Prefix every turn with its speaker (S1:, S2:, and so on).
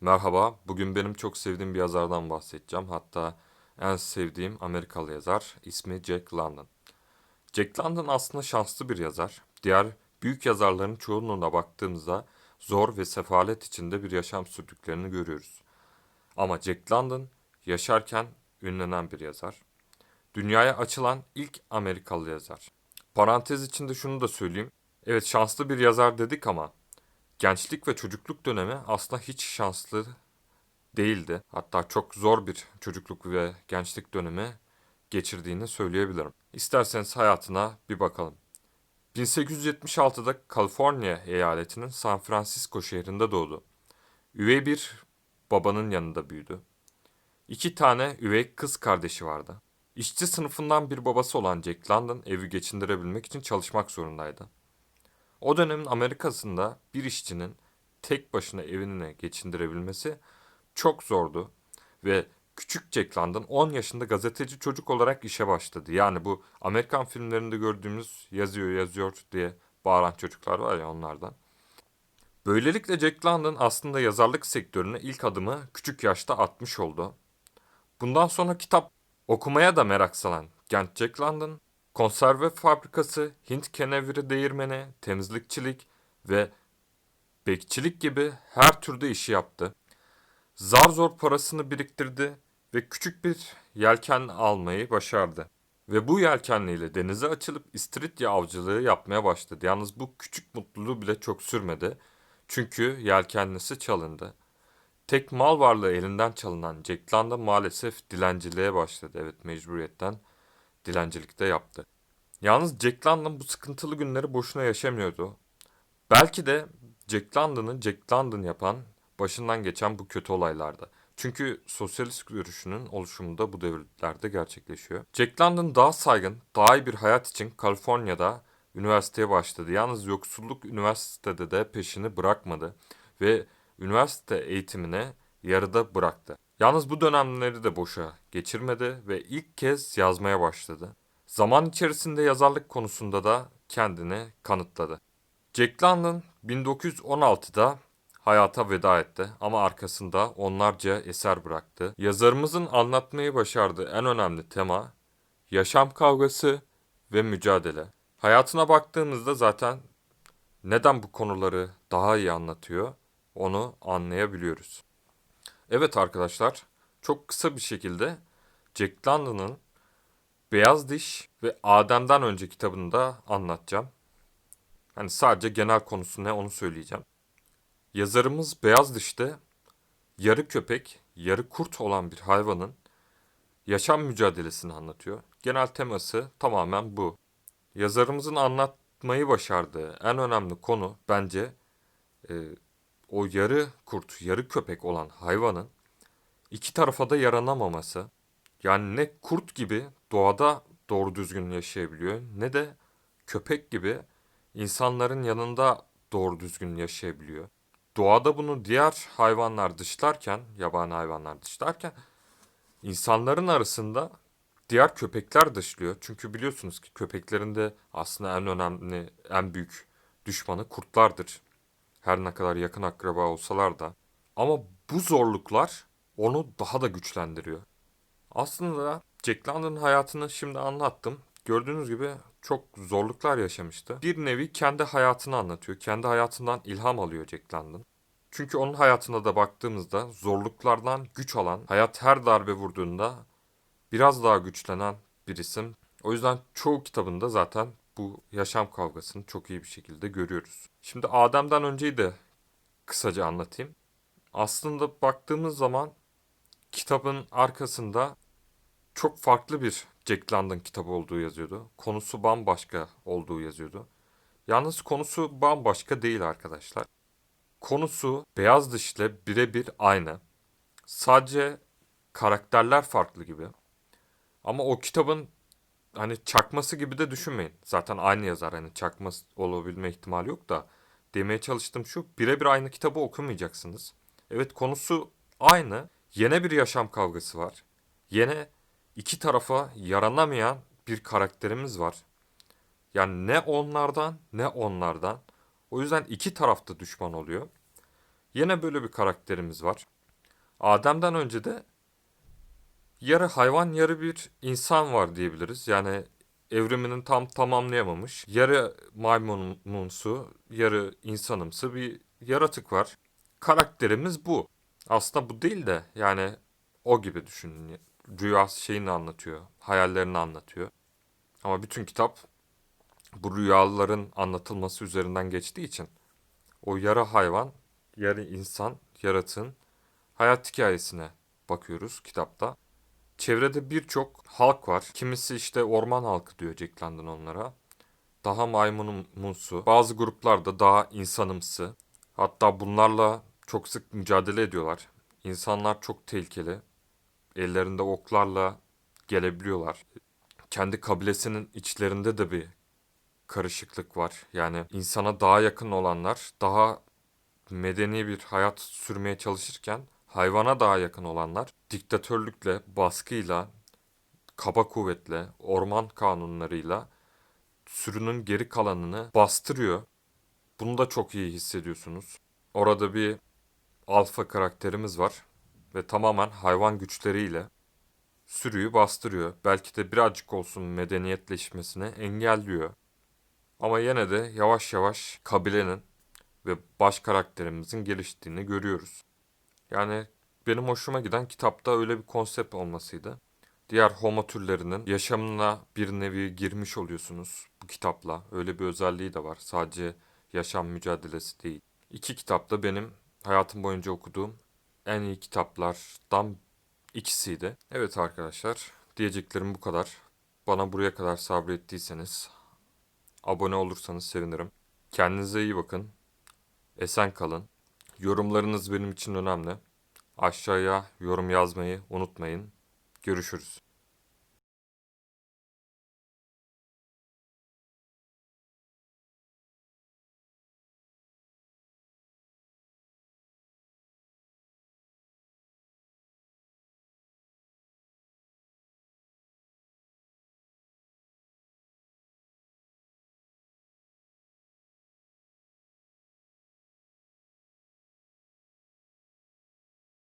S1: Merhaba, bugün benim çok sevdiğim bir yazardan bahsedeceğim. Hatta en sevdiğim Amerikalı yazar, ismi Jack London. Jack London aslında şanslı bir yazar. Diğer büyük yazarların çoğunluğuna baktığımızda zor ve sefalet içinde bir yaşam sürdüklerini görüyoruz. Ama Jack London yaşarken ünlenen bir yazar. Dünyaya açılan ilk Amerikalı yazar. Parantez içinde şunu da söyleyeyim. Evet şanslı bir yazar dedik ama gençlik ve çocukluk dönemi aslında hiç şanslı değildi. Hatta çok zor bir çocukluk ve gençlik dönemi geçirdiğini söyleyebilirim. İsterseniz hayatına bir bakalım. 1876'da Kaliforniya eyaletinin San Francisco şehrinde doğdu. Üvey bir babanın yanında büyüdü. İki tane üvey kız kardeşi vardı. İşçi sınıfından bir babası olan Jack London evi geçindirebilmek için çalışmak zorundaydı. O dönemin Amerika'sında bir işçinin tek başına evini geçindirebilmesi çok zordu ve küçük Jack London 10 yaşında gazeteci çocuk olarak işe başladı. Yani bu Amerikan filmlerinde gördüğümüz yazıyor yazıyor diye bağıran çocuklar var ya onlardan. Böylelikle Jack London aslında yazarlık sektörüne ilk adımı küçük yaşta atmış oldu. Bundan sonra kitap okumaya da merak salan genç Jack London, konserve fabrikası, Hint keneviri değirmeni, temizlikçilik ve bekçilik gibi her türde işi yaptı. Zar zor parasını biriktirdi ve küçük bir yelken almayı başardı. Ve bu yelkenliyle denize açılıp istiridye avcılığı yapmaya başladı. Yalnız bu küçük mutluluğu bile çok sürmedi. Çünkü yelkenlisi çalındı. Tek mal varlığı elinden çalınan Jack London maalesef dilenciliğe başladı. Evet mecburiyetten dilencilikte yaptı. Yalnız Jack London bu sıkıntılı günleri boşuna yaşamıyordu. Belki de Jack London'ı Jack London yapan başından geçen bu kötü olaylarda. Çünkü sosyalist görüşünün oluşumu da bu devirlerde gerçekleşiyor. Jack London daha saygın, daha iyi bir hayat için Kaliforniya'da üniversiteye başladı. Yalnız yoksulluk üniversitede de peşini bırakmadı ve üniversite eğitimini yarıda bıraktı. Yalnız bu dönemleri de boşa geçirmedi ve ilk kez yazmaya başladı. Zaman içerisinde yazarlık konusunda da kendini kanıtladı. Jack London 1916'da hayata veda etti ama arkasında onlarca eser bıraktı. Yazarımızın anlatmayı başardığı en önemli tema yaşam kavgası ve mücadele. Hayatına baktığımızda zaten neden bu konuları daha iyi anlatıyor onu anlayabiliyoruz. Evet arkadaşlar, çok kısa bir şekilde Jack London'ın Beyaz Diş ve Adem'den önce kitabını da anlatacağım. Hani sadece genel konusu ne onu söyleyeceğim. Yazarımız Beyaz Diş'te yarı köpek, yarı kurt olan bir hayvanın yaşam mücadelesini anlatıyor. Genel teması tamamen bu. Yazarımızın anlatmayı başardığı en önemli konu bence e, o yarı kurt, yarı köpek olan hayvanın iki tarafa da yaranamaması. Yani ne kurt gibi doğada doğru düzgün yaşayabiliyor ne de köpek gibi insanların yanında doğru düzgün yaşayabiliyor. Doğada bunu diğer hayvanlar dışlarken, yabani hayvanlar dışlarken insanların arasında diğer köpekler dışlıyor. Çünkü biliyorsunuz ki köpeklerin de aslında en önemli, en büyük düşmanı kurtlardır. Her ne kadar yakın akraba olsalar da. Ama bu zorluklar onu daha da güçlendiriyor. Aslında Jack London'ın hayatını şimdi anlattım. Gördüğünüz gibi çok zorluklar yaşamıştı. Bir nevi kendi hayatını anlatıyor. Kendi hayatından ilham alıyor Jack London. Çünkü onun hayatına da baktığımızda zorluklardan güç alan, hayat her darbe vurduğunda biraz daha güçlenen bir isim. O yüzden çoğu kitabında zaten bu yaşam kavgasını çok iyi bir şekilde görüyoruz. Şimdi Adem'den önceyi de kısaca anlatayım. Aslında baktığımız zaman kitabın arkasında çok farklı bir Jack London kitabı olduğu yazıyordu. Konusu bambaşka olduğu yazıyordu. Yalnız konusu bambaşka değil arkadaşlar. Konusu beyaz dişle birebir aynı. Sadece karakterler farklı gibi. Ama o kitabın hani çakması gibi de düşünmeyin. Zaten aynı yazar hani çakma olabilme ihtimali yok da demeye çalıştım şu birebir aynı kitabı okumayacaksınız. Evet konusu aynı. Yine bir yaşam kavgası var. Yine iki tarafa yaranamayan bir karakterimiz var. Yani ne onlardan ne onlardan. O yüzden iki tarafta düşman oluyor. Yine böyle bir karakterimiz var. Adem'den önce de yarı hayvan yarı bir insan var diyebiliriz. Yani evrimini tam tamamlayamamış. Yarı maymunumsu, yarı insanımsı bir yaratık var. Karakterimiz bu. Aslında bu değil de yani o gibi düşünün. Rüya şeyini anlatıyor, hayallerini anlatıyor. Ama bütün kitap bu rüyaların anlatılması üzerinden geçtiği için o yarı hayvan, yarı insan, yaratığın hayat hikayesine bakıyoruz kitapta. Çevrede birçok halk var. Kimisi işte orman halkı diyor Jack London onlara. Daha maymunumsu. Bazı gruplarda daha insanımsı. Hatta bunlarla çok sık mücadele ediyorlar. İnsanlar çok tehlikeli. Ellerinde oklarla gelebiliyorlar. Kendi kabilesinin içlerinde de bir karışıklık var. Yani insana daha yakın olanlar daha medeni bir hayat sürmeye çalışırken hayvana daha yakın olanlar diktatörlükle, baskıyla, kaba kuvvetle, orman kanunlarıyla sürünün geri kalanını bastırıyor. Bunu da çok iyi hissediyorsunuz. Orada bir alfa karakterimiz var ve tamamen hayvan güçleriyle sürüyü bastırıyor. Belki de birazcık olsun medeniyetleşmesini engelliyor. Ama yine de yavaş yavaş kabilenin ve baş karakterimizin geliştiğini görüyoruz. Yani benim hoşuma giden kitapta öyle bir konsept olmasıydı. Diğer homo türlerinin yaşamına bir nevi girmiş oluyorsunuz bu kitapla. Öyle bir özelliği de var. Sadece yaşam mücadelesi değil. İki kitap da benim hayatım boyunca okuduğum en iyi kitaplardan ikisiydi. Evet arkadaşlar, diyeceklerim bu kadar. Bana buraya kadar sabrettiyseniz abone olursanız sevinirim. Kendinize iyi bakın. Esen kalın. Yorumlarınız benim için önemli. Aşağıya yorum yazmayı unutmayın. Görüşürüz.